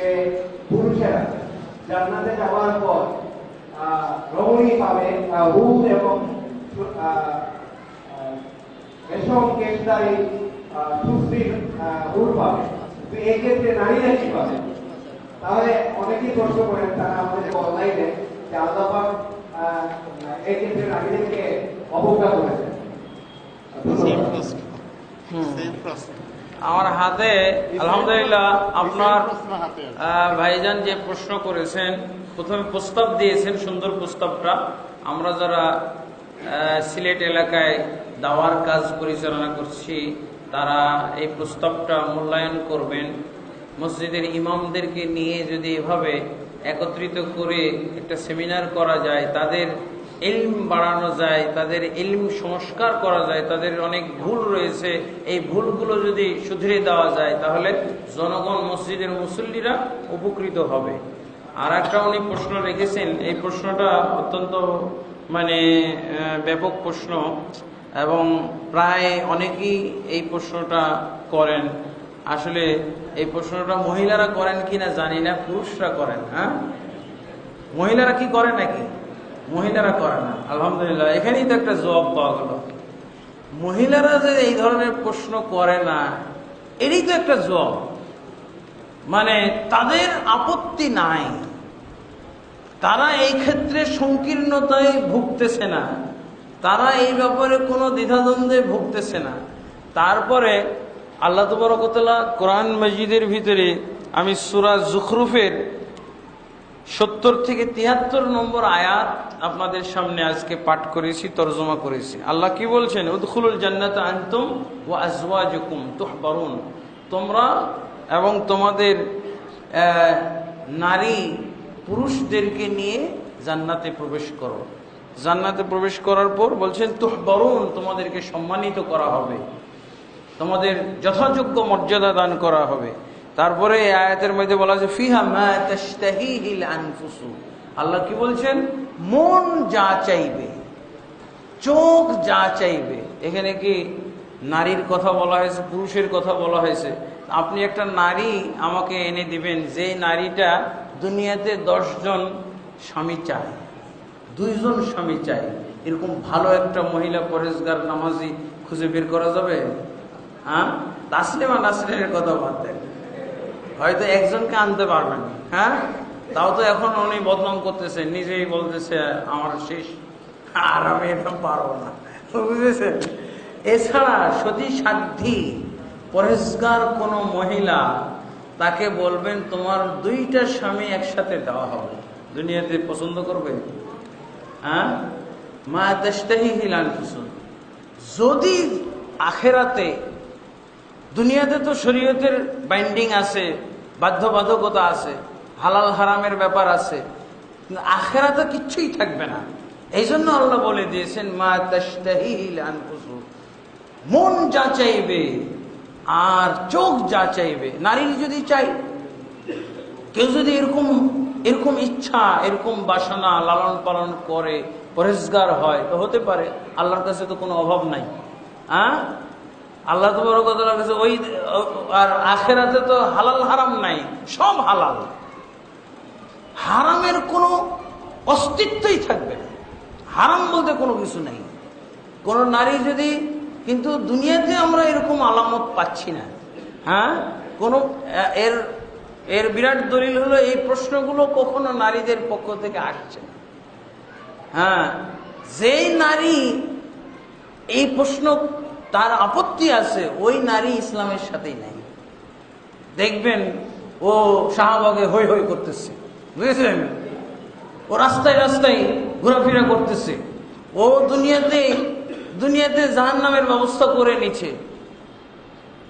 যে পুরুষেরা জান্নাতে যাওয়ার পর রমণী পাবে হুদ এবং রেশম কেশদারি সুশ্রীর হুর পাবে। তো এই ক্ষেত্রে নারীরা কি পাবে? তাহলে অনেকেই প্রশ্ন করেন তারা আমাদের অনলাইনে যে আল্লাহ পাক, আহ, এই ক্ষেত্রে নারীদেরকে অবজ্ঞা করেছেন। সেম ধন্যবাদ। প্রশ্ন। হুম। আমার হাতে আলহামদুলিল্লাহ আপনার ভাইজান যে প্রশ্ন করেছেন প্রথমে প্রস্তাব দিয়েছেন সুন্দর প্রস্তাবটা। আমরা যারা সিলেট এলাকায় দাওয়ার কাজ পরিচালনা করছি তারা এই প্রস্তাবটা মূল্যায়ন করবেন। মসজিদের ইমামদেরকে নিয়ে যদি এভাবে একত্রিত করে একটা সেমিনার করা যায় তাদের ইলম বাড়ানো যায়, তাদের ইলম সংস্কার করা যায়, তাদের অনেক ভুল রয়েছে, এই ভুলগুলো যদি শুধরে দেওয়া যায়, তাহলে জনগণ, মসজিদের মুসল্লিরা উপকৃত হবে। আর একটা উনি প্রশ্ন রেখেছেন, এই প্রশ্নটা অত্যন্ত মানে ব্যাপক প্রশ্ন, এবং প্রায় অনেকেই এই প্রশ্নটা করেন। আসলে এই প্রশ্নটা মহিলারা করেন কিনা জানি না, পুরুষরা করেন হ্যাঁ? মহিলারা কি করে নাকি? মহিলারা করে না। আলহামদুলিল্লাহ, এখানেই তো একটা জবাব পাওয়া গেল। মহিলারা যে এই ধরনের প্রশ্ন করে না, এরই তো একটা জবাব। মানে তাদের আপত্তি নাই। তারা এই ক্ষেত্রে সংকীর্ণতায় ভুগতেছে না। তারা এই ব্যাপারে কোনো দ্বিধাদ্বন্দ্বে ভুগতেছে না। তারপরে আল্লাহ তবরকতলা কোরআন মসজিদের ভিতরে আমি সুরা জুখরুফের সত্তর থেকে তিয়াত্তর নম্বর আয়াত আপনাদের সামনে আজকে পাঠ করেছি, তর্জমা করেছি। আল্লাহ কি বলছেন? উদখুলুল জান্নাত আনতুম ও আজওয়াজুকুম তুহবারুন। তোমরা এবং তোমাদের নারী পুরুষদেরকে নিয়ে জান্নাতে প্রবেশ করো। জান্নাতে প্রবেশ করার পর বলছেন, তুহবারুন, তোমাদেরকে সম্মানিত করা হবে। তোমাদের যথাযোগ্য মর্যাদা দান করা হবে। তারপরে আয়াতের মধ্যে বলা আছে, ফিহা আনফুসু আল্লাহ কি বলছেন? মন যা চাইবে, চোখ যা চাইবে, এখানে কি নারীর কথা বলা হয়েছে, পুরুষের কথা বলা হয়েছে? আপনি একটা নারী আমাকে এনে দিবেন, যে নারীটা দুনিয়াতে দশজন স্বামী চায়, দুইজন স্বামী চাই এরকম ভালো একটা মহিলা পরেশগার, নামাজি খুঁজে বের করা যাবে? হ্যাঁ? নাসলিমা নাসরিনের কথা বাদ দেন। হয়তো একজনকে আনতে পারবেন হ্যাঁ? তাও তো এখন উনি বদনাম করতেছে নিজেই বলতেছে, আমার শেষ। আর আমি এটা পারব না। বুঝেছেন? এছাড়া সতী সাধ্যী পরেশগার কোনো মহিলা, তাকে বলবেন, তোমার দুইটা স্বামী একসাথে দেওয়া হবে। দুনিয়াতে পছন্দ করবে? হ্যাঁ? মা দেশটাহি হিলান কুসুম। যদি আখেরাতে, দুনিয়াতে তো শরীয়তের বাইন্ডিং আছে বাধ্যবাধকতা আছে, হালাল হারামের ব্যাপার আছে। কিন্তু আখেরাতে কিচ্ছুই থাকবে না। এই জন্য আল্লাহ বলে দিয়েছেন, মা তাস্তাহিল মন যা চাইবে, আর চোখ যা চাইবে, নারীর যদি চাই, কেউ যদি এরকম এরকম ইচ্ছা, এরকম বাসনা লালন পালন করে, পরেশগার হয়, তো হতে পারে। আল্লাহর কাছে তো কোনো অভাব নাই। হ্যাঁ আল্লাহ তো বড় কথা কাছে ওই আর আখেরাতে তো হালাল হারাম নাই, সব হালাল। হারামের কোনো অস্তিত্বই থাকবে না। হারাম বলতে কোনো কিছু নাই। কোন নারী যদি, কিন্তু দুনিয়াতে আমরা এরকম আলামত পাচ্ছি না। হ্যাঁ? কোন এর এর বিরাট দলিল হলো এই প্রশ্নগুলো কখনো নারীদের পক্ষ থেকে আসছে না। হ্যাঁ? যেই নারী এই প্রশ্ন তার আপত্তি আছে, ওই নারী ইসলামের সাথেই নাই। দেখবেন, ও শাহবাগে হই হই করতেছে। বুঝেছেন ও রাস্তায় রাস্তায় ঘোরাফেরা করতেছে। ও দুনিয়াতে দুনিয়াতে জাহান নামের ব্যবস্থা করে নিচ্ছে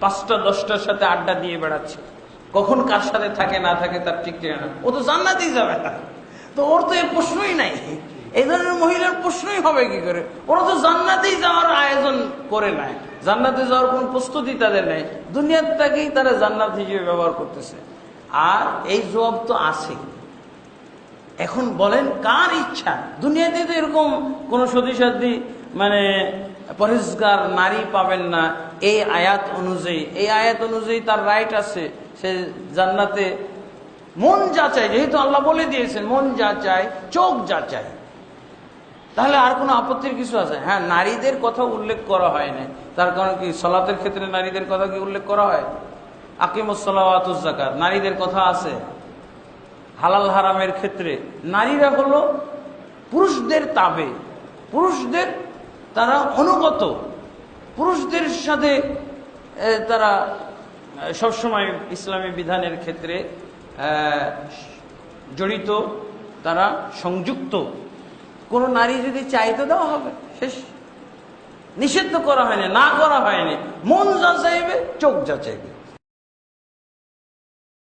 পাঁচটা, দশটার সাথে আড্ডা দিয়ে বেড়াচ্ছে। কখন কার সাথে থাকে, না থাকে তার ঠিক ঠিকানা। ও তো জান্নাতেই যাবে না তো ওর তো এই প্রশ্নই নাই। এই ধরনের মহিলার প্রশ্নই হবে কি করে? ওরা তো জান্নাতেই যাওয়ার আয়োজন করে নাই জান্নাতে যাওয়ার কোন প্রস্তুতি তাদের নেই। দুনিয়াটাকেই তারা জান্নাত হিসেবে ব্যবহার করতেছে। আর এই জবাব তো আছে। এখন বলেন, কার ইচ্ছা? দুনিয়াতে তো এরকম কোন সতী মানে পরিষ্কার নারী পাবেন না। এই আয়াত অনুযায়ী, এই আয়াত অনুযায়ী তার রাইট আছে। সে জান্নাতে মন যা চায়, যেহেতু আল্লাহ বলে দিয়েছেন, মন যা চায়, চোখ যা চায়। তাহলে আর কোনো আপত্তির কিছু আছে? হ্যাঁ নারীদের কথা উল্লেখ করা হয় না তার কারণ কি, সলাতের ক্ষেত্রে নারীদের কথা কি উল্লেখ করা হয়? আকিমুসলাওয়াতুজাকার নারীদের কথা আছে। হালাল হারামের ক্ষেত্রে নারীরা হলো পুরুষদের তাবে। পুরুষদের তারা অনুগত। পুরুষদের সাথে তারা সবসময় ইসলামী বিধানের ক্ষেত্রে জড়িত, তারা সংযুক্ত। কোনো নারী যদি চাইতে দেওয়া হবে, শেষ। নিষিদ্ধ করা হয়নি, না করা হয়নি। মন যা চাইবে চোখ যা চাইবে